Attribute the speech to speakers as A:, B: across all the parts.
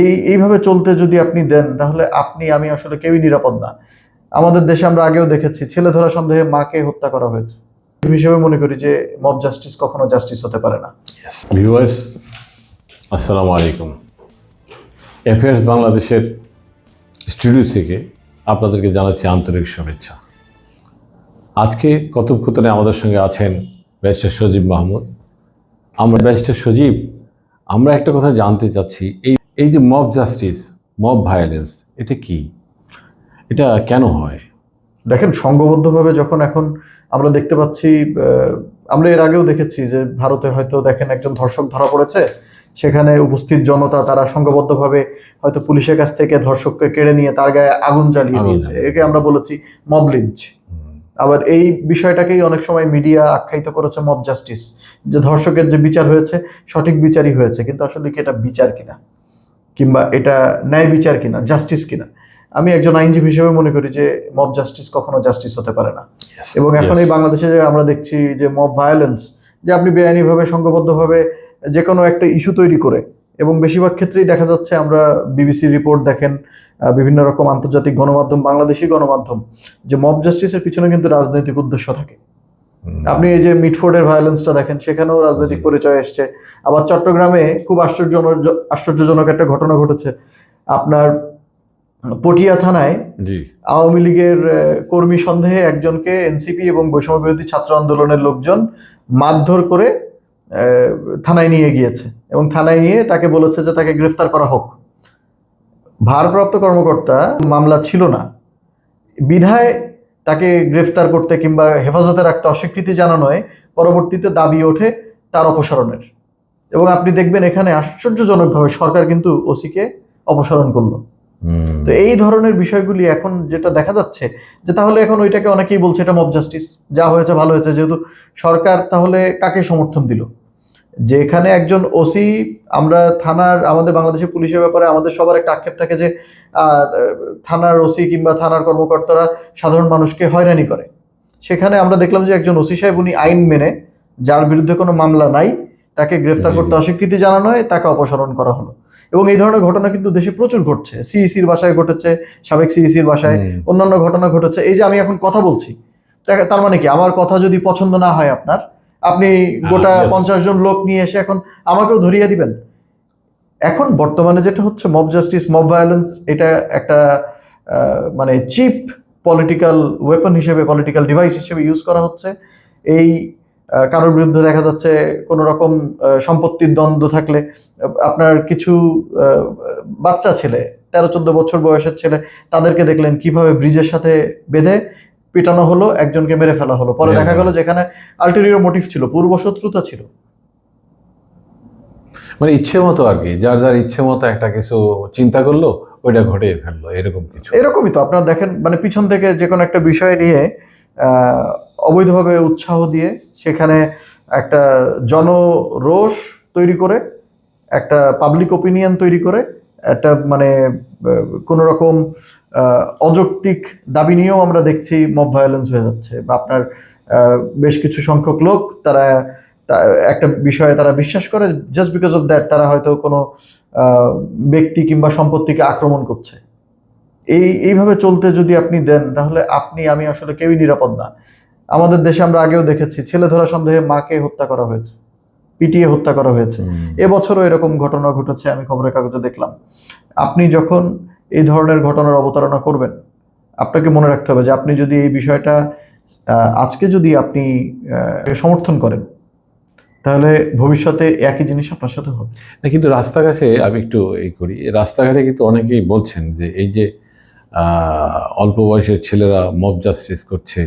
A: এই, এইভাবে চলতে যদি আপনি দেন, তাহলে আপনি, আমি আসলে কেউই নিরাপদ না। আমাদের দেশে আমরা আগেও দেখেছি, ছেলে ধরা সন্দেহে মাকে হত্যা করা হয়েছে। হিসেবে মনে করি যে মব জাস্টিস কখনো জাস্টিস হতে পারে না।
B: ভিউয়ার্স আসসালামু আলাইকুম। অ্যাফেয়ার্স বাংলাদেশের স্টুডিও থেকে আপনাদেরকে জানাচ্ছি আন্তরিক শুভেচ্ছা। আজকে কথোপকথনে আমাদের সঙ্গে আছেন ব্যারিস্টার সজীব মাহমুদ? আমরা ব্যারিস্টার সজীব, আমরা একটা কথা জানতে চাচ্ছি, এই এই যে মব জাস্টিস মব ভায়োলেন্স এটা কি? এটা কেন হয়?
A: দেখেন সংঘবদ্ধভাবে যখন এখন আমরা দেখতে পাচ্ছি আমরা এর আগেও দেখেছি যে ভারতে হয়তো দেখেন একজন ধর্ষক ধরা পড়েছে সেখানে উপস্থিত জনতা তারা সংঘবদ্ধভাবে হয়তো পুলিশের কাছ থেকে ধর্ষককে কেড়ে নিয়ে তার গায়ে আগুন জ্বালিয়ে দিয়েছে। একে আমরা বলেছি মব লিঞ্চ আবার এই বিষয়টাকেই অনেক সময় মিডিয়া আখ্যায়িত করেছে মব জাস্টিস যে ধর্ষকের যে বিচার হয়েছে সঠিক বিচারই হয়েছে কিন্তু আসলে কি এটা বিচার কিনা? কিংবা এটা ন্যায় বিচার কিনা জাস্টিস কিনা। আমি একজন আইনজীবী হিসেবে মনে করি যে মব জাস্টিস কখনো জাস্টিস হতে পারে না। এবং এখন এই বাংলাদেশে যে আমরা দেখছি যে মব ভায়োলেন্স যে আপনি বেআইনিভাবে সংঘবদ্ধভাবে যে কোনো একটা ইস্যু তৈরি করে এবং বেশিরভাগ ক্ষেত্রেই দেখা যাচ্ছে আমরা বিবিসি রিপোর্ট দেখেন বিভিন্ন রকম আন্তর্জাতিক গণমাধ্যম বাংলাদেশি গণমাধ্যম যে মব জাস্টিসের পিছনে কিন্তু রাজনৈতিক উদ্দেশ্য থাকে। আপনি এই যে মিটফোর্ডের ভায়োলেন্সটা দেখেন সেখানেও রাজনৈতিক পরিচয় এসছে। আবার চট্টগ্রামে খুব আশ্চর্যজনক আশ্চর্যজনক একটা ঘটনা ঘটেছে। আপনার পটিয়া থানায়
B: জি।
A: আওয়ামী লীগের কর্মী সন্দেহে একজনকে এনসিপি এবং বৈষম্য বিরোধী ছাত্র আন্দোলনের লোকজন মারধর করে থানায় নিয়ে গিয়েছে এবং থানায় নিয়ে তাকে বলেছে যে তাকে গ্রেফতার করা হোক। ভারপ্রাপ্ত কর্মকর্তা মামলা ছিল না। বিধায় তাকে গ্রেফতার করতে কিংবা হেফাজতে রাখতে অস্বীকৃতি জানানোয় পরবর্তীতে দাবি ওঠে তার অপসারণের। এবং আপনি দেখবেন এখানে আশ্চর্যজনকভাবে সরকার কিন্তু ওসিকে অপসারণ করল। তো এই ধরনের বিষয়গুলি এখন যেটা দেখা যাচ্ছে যে তাহলে এখন ওইটাকে অনেকেই বলছে এটা মব জাস্টিস যা হয়েছে ভালো হয়েছে যেহেতু সরকার তাহলে কাকে সমর্থন দিল? যে এখানে একজন ওসি আমরা থানার আমাদের বাংলাদেশের পুলিশের ব্যাপারে আমাদের সবার একটা আক্ষেপ থাকে যে থানার ওসি কিংবা থানার কর্মকর্তারা সাধারণ মানুষকে হয়রানি করে। সেখানে আমরা দেখলাম যে একজন ওসি সাহেব উনি আইন মেনে যার বিরুদ্ধে কোনো মামলা নাই তাকে গ্রেফতার করতে অস্বীকৃতি জানানো হয় তাকে অপসারণ করা হলো। এবং এই ধরনের ঘটনা কিন্তু দেশে প্রচুর ঘটছে। সিইসির বাসায় ঘটেছে সাবেক সিইসির বাসায় অন্যান্য ঘটনা ঘটেছে। এই যে আমি এখন কথা বলছি তার মানে কি? আমার কথা যদি পছন্দ না হয় আপনার আপনি গোটা
B: yes.
A: পঞ্চাশ জন লোক নিয়ে এসে এখন আমাকেও ধরিয়ে দিবেন এখন বর্তমানে যেটা হচ্ছে মব জাস্টিস মব ভায়োলেন্স এটা একটা মানে চিপ পলিটিক্যাল ওয়েপন হিসেবে পলিটিক্যাল ডিভাইস হিসেবে ইউজ করা হচ্ছে এই কারোর বিরুদ্ধে দেখা যাচ্ছে কোনো রকম সম্পত্তির দ্বন্দ্ব থাকলে আপনার কিছু বাচ্চা ছেলে তেরো চোদ্দ বছর বয়সের ছেলে তাদেরকে দেখলেন কীভাবে ব্রিজের সাথে বেঁধে পিটানো হলো একজনকে মেরে ফেলা হলো। পরে দেখা গেল যেখানে আলটেরিয়র মোটিভ ছিল পূর্ব শত্রুতা ছিল।
B: মানে ইচ্ছে মতো আর কি যার যার ইচ্ছে মতো একটা কিছু চিন্তা করল ওইটা ঘটিয়ে ফেলল এরকম কিছু।
A: এরকমই তো আপনারা দেখেন মানে পিছন থেকে যে কোনো একটা বিষয় নিয়ে অবৈধভাবে উৎসাহ দিয়ে সেখানে একটা জনরোষ তৈরি করে একটা পাবলিক ওপিনিয়ন তৈরি করে একটা মানে কোনো রকম অযৌক্তিক দাবি নিয়েও আমরা দেখছি মব ভায়োলেন্স হয়ে যাচ্ছে বা আপনার বেশ কিছু সংখ্যক লোক তারা একটা বিষয়ে তারা বিশ্বাস করে জাস্ট বিকজ অফ দ্যাট তারা হয়তো কোনো ব্যক্তি কিংবা সম্পত্তিকে আক্রমণ করছে। এই, এইভাবে চলতে যদি আপনি দেন তাহলে আপনি, আমি আসলে কেউই নিরাপদ না। আমাদের দেশে আমরা আগেও দেখেছি ছেলে ধরা সন্দেহে মাকে হত্যা করা হয়েছে। পিটিয়ে হত্যা করা হয়েছে। এবছরও এরকম ঘটনা ঘটেছে আমি খবরের কাগজে দেখলাম। আপনি যখন এই ধরনের ঘটনার অবতারণা করবেন আপনাকে মনে রাখতে হবে যে আপনি যদি এই বিষয়টা আজকে যদি আপনি সমর্থন করেন তাহলে ভবিষ্যতে একই জিনিস আপনার সাথে হবে।
B: না কিন্তু রাস্তাঘাটে আমি একটু এই করি রাস্তাঘাটে কিন্তু অনেকেই বলছেন যে এই যে অল্প বয়সের ছেলেরা মব জাস্টিস করছে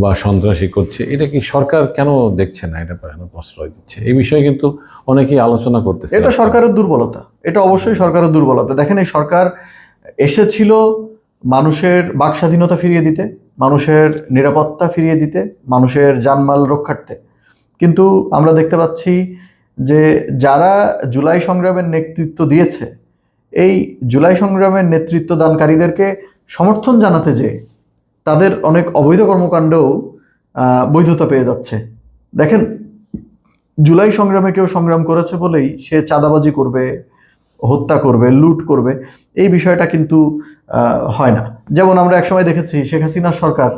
B: বা সন্ত্রাসী করছে এটা কি সরকার কেন দেখছে না? এটা কেন প্রশ্রয় দিচ্ছে? এই বিষয়ে কিন্তু অনেকেই আলোচনা করতেছে
A: এটা সরকারের দুর্বলতা। এটা অবশ্যই সরকারের দুর্বলতা। দেখেন এই সরকার এসেছিল মানুষের বাক স্বাধীনতা ফিরিয়ে দিতে মানুষের নিরাপত্তা ফিরিয়ে দিতে মানুষের জানমাল রক্ষার্থে। কিন্তু আমরা দেখতে পাচ্ছি যে যারা জুলাই সংগ্রামের নেতৃত্ব দিয়েছে এই জুলাই সংগ্রামের নেতৃত্ব দানকারীদেরকে সমর্থন জানাতে যে তাদের অনেক অবৈধ কর্মকাণ্ডও বৈধতা পেয়ে যাচ্ছে। দেখেন, জুলাই সংগ্রামে কেউ সংগ্রাম করেছে বলেই সে চাঁদাবাজি করবে, হত্যা করবে, লুট করবে, এই বিষয়টা কিন্তু হয় না। যেমন আমরা একসময় দেখেছি শেখ হাসিনা সরকার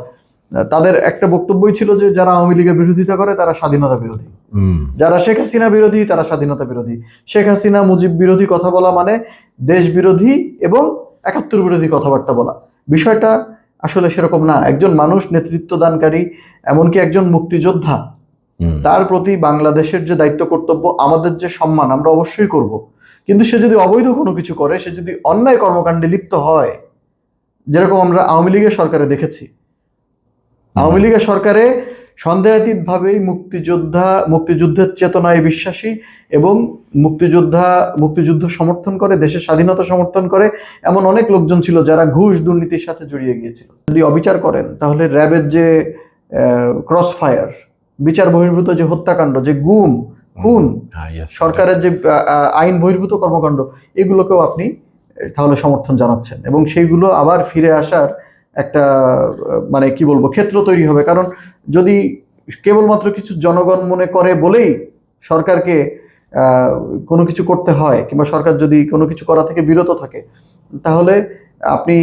A: তাদের একটা বক্তব্যই ছিল যে যারা আওয়ামী লীগের বিরোধিতা করে তারা স্বাধীনতা বিরোধী। যারা শেখ হাসিনা বিরোধী তারা স্বাধীনতা বিরোধী। শেখ হাসিনা মুজিব বিরোধী কথা বলা মানে দেশ বিরোধী এবং একাত্তর বিরোধী কথাবার্তা বলা। বিষয়টা আসলে সেরকম না। একজন মানুষ নেতৃত্ব দানকারী এমনকি একজন মুক্তিযোদ্ধা তার প্রতি বাংলাদেশের যে দায়িত্ব কর্তব্য আমাদের যে সম্মান আমরা অবশ্যই করব। কিন্তু সে যদি অবৈধ কোনো কিছু করে সে যদি অন্যায় কর্মকাণ্ডে লিপ্ত হয় যেরকম আমরা আওয়ামী লীগের সরকারে দেখেছি আওয়ামী লীগের সরকারে সন্দেহাতীতভাবেই মুক্তিযোদ্ধা মুক্তিযুদ্ধের চেতনায় বিশ্বাসী এবং মুক্তিযোদ্ধা মুক্তিযুদ্ধ সমর্থন করে দেশের স্বাধীনতা সমর্থন করে এমন অনেক লোকজন ছিল যারা ঘুষ দুর্নীতির সাথে জড়িয়ে গিয়েছিল। যদি অবিচার করেন তাহলে র্যাবের যে ক্রস ফায়ার বিচার বহির্ভূত যে হত্যাকাণ্ড যে গুম খুন
B: হ্যাঁ
A: সরকারের যে আইন বহির্ভূত কর্মকাণ্ড এগুলোকেও আপনি তাহলে সমর্থন জানাচ্ছেন এবং সেইগুলো আবার ফিরে আসার একটা মানে কি বলব, ক্ষেত্র তৈরি হবে। কারণ যদি কেবলমাত্র কিছু জনগণ মনে করে বলেই সরকারকে কোনো কিছু করতে হয়, কিংবা সরকার যদি কোনো কিছু করা থেকে বিরত থাকে, তাহলে আপনি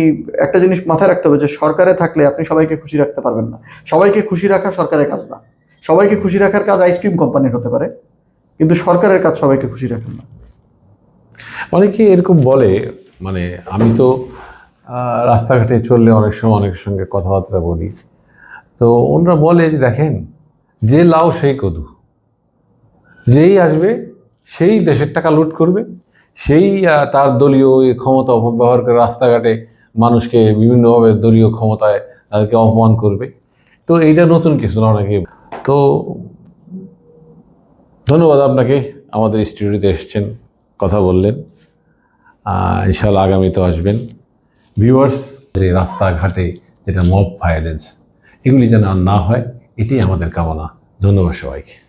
A: একটা জিনিস মাথায় রাখতে হবে যে সরকারে থাকলে আপনি সবাইকে খুশি রাখতে পারবেন না। সবাইকে খুশি রাখা সরকারের কাজ না। সবাইকে খুশি রাখার কাজ আইসক্রিম কোম্পানির হতে পারে, কিন্তু সরকারের কাজ সবাইকে খুশি রাখেন না।
B: অনেকে এরকম বলে মানে আমি তো রাস্তাঘাটে চললে অনেক সময় অনেক সঙ্গে কথাবার্তা বলি। তো ওনারা বলে যে, দেখেন, যে লাউ সেই কদু। যেই আসবে, সেই দেশের টাকা লুট করবে। সেই তার দলীয় ক্ষমতা অপব্যবহার করে রাস্তাঘাটে মানুষকে বিভিন্নভাবে দলীয় ক্ষমতায় তাদেরকে অপমান করবে। তো এইটা নতুন কিছু না অনেকে। তো ধন্যবাদ আপনাকে। আমাদের স্টুডিওতে এসেছেন, কথা বললেন। ইনশাল্লাহ আগামীতে আসবেন। ভিউয়ার্স যে রাস্তাঘাটে যেটা মব ভায়োলেন্স এগুলি যেন আর না হয়, এটাই আমাদের কামনা। ধন্যবাদ সবাইকে।